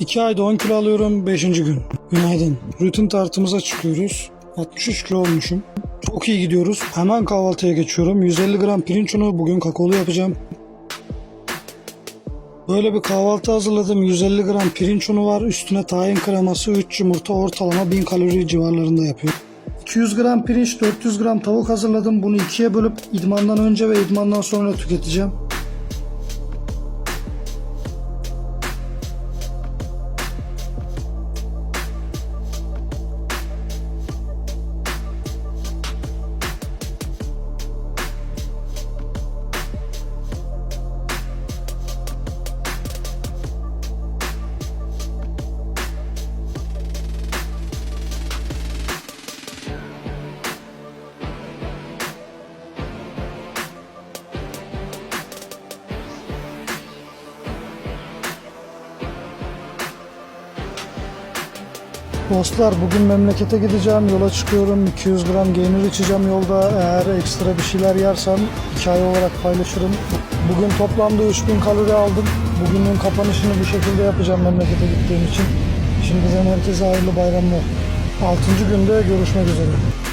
2 ayda 10 kilo alıyorum 5. gün. Günaydın. Rutin tartımıza çıkıyoruz. 63 kilo olmuşum. Çok iyi gidiyoruz. Hemen kahvaltıya geçiyorum. 150 gram pirinç unu bugün kakaolu yapacağım. Böyle bir kahvaltı hazırladım. 150 gram pirinç unu var. Üstüne tahin kreması, 3 yumurta ortalama 1000 kalori civarlarında yapıyor. 200 gram pirinç, 400 gram tavuk hazırladım. Bunu ikiye bölüp idmandan önce ve idmandan sonra tüketeceğim. Dostlar bugün memlekete gideceğim. Yola çıkıyorum. 200 gram geynir içeceğim yolda. Eğer ekstra bir şeyler yersem hikaye olarak paylaşırım. Bugün toplamda 3000 kalori aldım. Bugünün kapanışını bu şekilde yapacağım memlekete gittiğim için. Şimdiden herkese hayırlı bayramlar. 6. günde görüşmek üzere.